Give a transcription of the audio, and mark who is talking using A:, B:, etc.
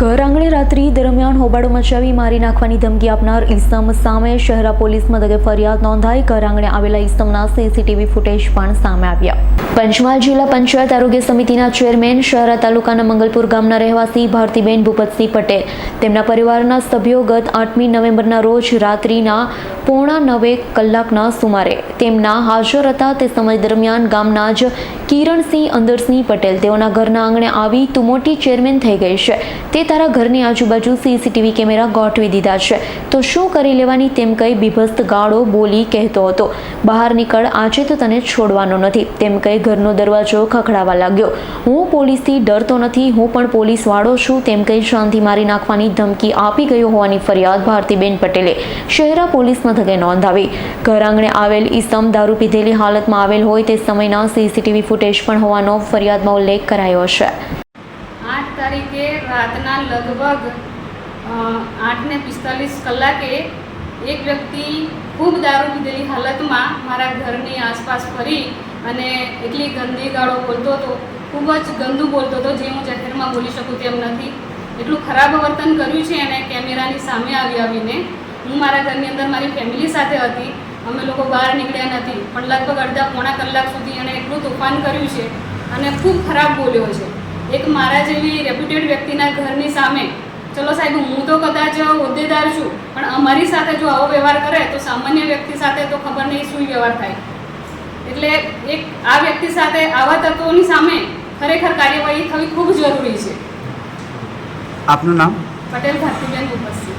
A: ઘર આંગણે રાત્રિ દરમિયાન હોબાળો મચાવી મારી નાખવાની ધમકી આપનાર ઇસમ સામે શહેરા પોલીસ મથકે ફરિયાદ નોંધાઈ ઘર આંગણે આવેલા ઇસમના સીસીટીવી ફૂટેજ પણ સામે આવ્યા. પંચમહાલ જિલ્લા પંચાયત આરોગ્ય સમિતિના ચેરમેન શહેરા તાલુકાના મંગલપુર ગામના રહેવાસી ભારતીબેન ભૂપતસિંહ પટેલ તેમના પરિવારના સભ્યો ગત આઠમી નવેમ્બરના રોજ રાત્રિના પોણા નવે કલાકના સુમારે. તેમના હાજર હતા તે સમય દરમિયાન ગામના જ કિરણસિંહ અંદરસિંહ પટેલ તેઓના ઘરના આંગણે આવી તું મોટી ચેરમેન થઈ ગઈ છે. તે તારા ઘરની આજુબાજુ સીસીટીવી કેમેરા ગોઠવી દીધા છે. તો શું કરી લેવાની તેમ કહી બીભસ્ત ગાળો બોલી કહેતો હતો. બહાર નીકળ, આજે તો તને છોડવાનો નથી. તેમ કહી ઘરનો દરવાજો ખખડાવા લાગ્યો. હું પોલીસથી ડરતો નથી, હું પણ પોલીસવાળો છું, તેમ કહી શાંતિ મારી નાખવાની ધમકી આપી ગયો હોવાની ફરિયાદ ભારતીબેન પટેલે. શહેરા પોલીસ મથકે નોંધાવી. ઘર આંગણે આવેલ ઈસમ દારૂ પીધેલી હાલતમાં આવેલ હોય તે સમયના સીસીટીવી ફૂટેજ પણ હોવાનો ફરિયાદમાં ઉલ્લેખ કરાયો છે.
B: આઠ તારીખે રાતના લગભગ આઠ આઠને પિસ્તાલીસ કલાકે એક વ્યક્તિ ખૂબ દારૂ પીધેલી હાલતમાં મારા ઘરની આસપાસ ફરી અને એટલી ગંદી ગાળો બોલતો હતો, ખૂબ જ ગંદુ બોલતો હતો જે હું જાહેરમાં બોલી શકું તેમ નથી. એટલું ખરાબ વર્તન કર્યું છે એણે કેમેરાની સામે આવી આવીને હું મારા ઘરની અંદર મારી ફેમિલી સાથે હતી. અમે લોકો બહાર નીકળ્યા નથી. પણ લગભગ અડધા પોણા કલાક સુધી એણે એટલું તોફાન કર્યું છે અને ખૂબ ખરાબ બોલ્યો છે. એક મારા જેવી રેપ્યુટેડ વ્યક્તિના ઘરની સામે ચલો સાહેબ હું તો કદાચ હોદ્દેદાર છું પણ અમારી સાથે જો આવો વ્યવહાર કરે તો સામાન્ય વ્યક્તિ સાથે તો ખબર નહીં શું વ્યવહાર થાય. એટલે એક આ વ્યક્તિ સાથે આવા તત્વોની સામે ખરેખર કાર્યવાહી થવી ખૂબ જરૂરી છે.
C: આપનું નામ?
B: પટેલ ભારતીબેન ઉપસ્થિત.